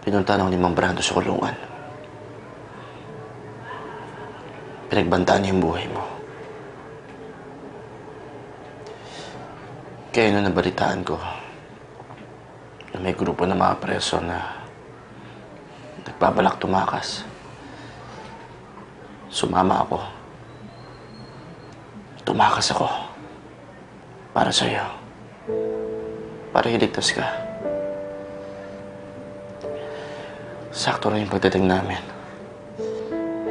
Pinuntahan ako ni Mang Brando sa kulungan. Pinagbantaan niya yung buhay mo. Kaya nung nabalitaan ko na may grupo ng mga preso na nagbabalak tumakas, sumama ako. Tumakas ako. Para sa'yo. Para iligtas ka. Sakto rin yung pagdating namin.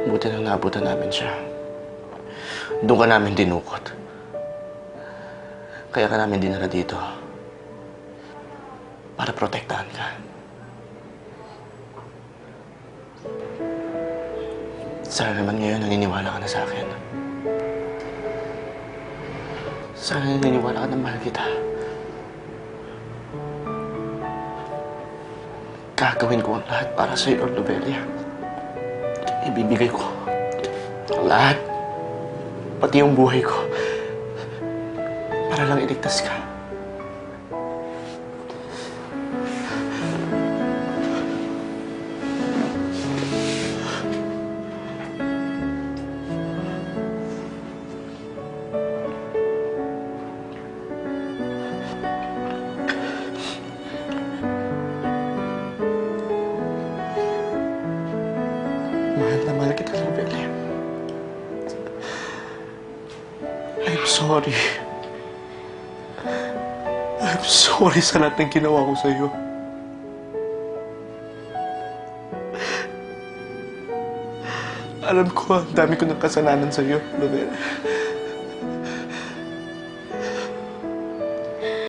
Buti nang naabutan namin siya. Doon ka namin dinukot. Kaya ka namin dinala dito. Para protektahan ka. Sana naman ngayon naniniwala ka na sa akin. Sana naniniwala ka na mahal kita. Gagawin ko ang lahat para sa iyo, Lobelia. Ibibigay ko ang lahat. Pati yung buhay ko. Para lang iligtas ka. Mahal na mahal kita, Lobelia. I'm sorry. I'm sorry sa lahat ng ginawa ko sa'yo. Alam ko, ang dami ko ng kasalanan sa'yo, Lobelia.